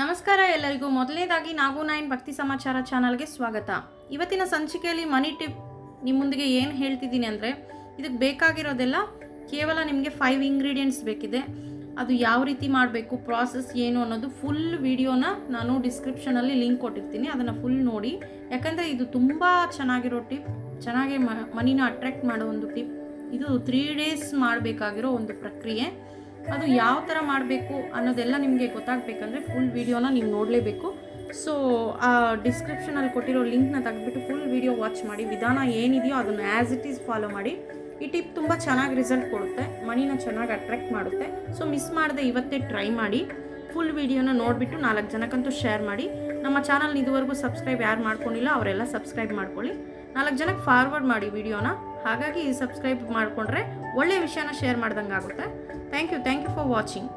ನಮಸ್ಕಾರ ಎಲ್ಲರಿಗೂ. ಮೊದಲನೇದಾಗಿ ನಾಗು ನಾಯನ್ ಭಕ್ತಿ ಸಮಾಚಾರ ಚಾನಲ್ಗೆ ಸ್ವಾಗತ. ಇವತ್ತಿನ ಸಂಚಿಕೆಯಲ್ಲಿ ಮನಿ ಟಿಪ್ ನಿಮ್ಮ ಮುಂದಿಗೆ ಏನು ಹೇಳ್ತಿದ್ದೀನಿ ಅಂದರೆ ಇದಕ್ಕೆ ಬೇಕಾಗಿರೋದೆಲ್ಲ ಕೇವಲ ನಿಮಗೆ ಫೈವ್ ಇಂಗ್ರೀಡಿಯೆಂಟ್ಸ್ ಬೇಕಿದೆ. ಅದು ಯಾವ ರೀತಿ ಮಾಡಬೇಕು ಪ್ರಾಸೆಸ್ ಏನು ಅನ್ನೋದು ಫುಲ್ ವಿಡಿಯೋನ ನಾನು ಡಿಸ್ಕ್ರಿಪ್ಷನಲ್ಲಿ ಲಿಂಕ್ ಕೊಟ್ಟಿರ್ತೀನಿ. ಅದನ್ನು ಫುಲ್ ನೋಡಿ. ಯಾಕಂದರೆ ಇದು ತುಂಬ ಚೆನ್ನಾಗಿರೋ ಟಿಪ್ ಚೆನ್ನಾಗಿ ಮನಿನ ಅಟ್ರ್ಯಾಕ್ಟ್ ಮಾಡೋ ಒಂದು ಟಿಪ್ ಇದು ತ್ರೀ ಡೇಸ್ ಮಾಡಬೇಕಾಗಿರೋ ಒಂದು ಪ್ರಕ್ರಿಯೆ. ಅದು ಯಾವ ಥರ ಮಾಡಬೇಕು ಅನ್ನೋದೆಲ್ಲ ನಿಮಗೆ ಗೊತ್ತಾಗಬೇಕಂದ್ರೆ ಫುಲ್ ವಿಡಿಯೋನ ನೀವು ನೋಡಲೇಬೇಕು. ಸೊ ಆ ಡಿಸ್ಕ್ರಿಪ್ಷನಲ್ಲಿ ಕೊಟ್ಟಿರೋ ಲಿಂಕ್ನ ತೆಗೆದ್ಬಿಟ್ಟು ಫುಲ್ ವಿಡಿಯೋ ವಾಚ್ ಮಾಡಿ, ವಿಧಾನ ಏನಿದೆಯೋ ಅದನ್ನು ಆ್ಯಸ್ ಇಟ್ ಈಸ್ ಫಾಲೋ ಮಾಡಿ. ಈ ಟಿಪ್ ತುಂಬ ಚೆನ್ನಾಗಿ ರಿಸಲ್ಟ್ ಕೊಡುತ್ತೆ ಮಣಿನ ಚೆನ್ನಾಗಿ ಅಟ್ರ್ಯಾಕ್ಟ್ ಮಾಡುತ್ತೆ. ಸೊ ಮಿಸ್ ಮಾಡದೆ ಇವತ್ತೇ ಟ್ರೈ ಮಾಡಿ ಫುಲ್ ವಿಡಿಯೋನ ನೋಡಿಬಿಟ್ಟು ನಾಲ್ಕು ಜನಕ್ಕಂತೂ ಶೇರ್ ಮಾಡಿ. ನಮ್ಮ ಚಾನಲ್ನ ಇದುವರೆಗೂ ಸಬ್ಸ್ಕ್ರೈಬ್ ಯಾರು ಮಾಡ್ಕೊಂಡಿಲ್ಲ, ಅವರೆಲ್ಲ ಸಬ್ಸ್ಕ್ರೈಬ್ ಮಾಡ್ಕೊಳ್ಳಿ. ನಾಲ್ಕು ಜನಕ್ಕೆ ಫಾರ್ವರ್ಡ್ ಮಾಡಿ ವಿಡಿಯೋನ ಹಾಗಾಗಿ ಸಬ್ಸ್ಕ್ರೈಬ್ ಮಾಡಿಕೊಂಡ್ರೆ ಒಳ್ಳೆ ವಿಷಯನ ಶೇರ್ ಮಾಡ್ದಂಗೆ ಆಗುತ್ತೆ thank you thank you for watching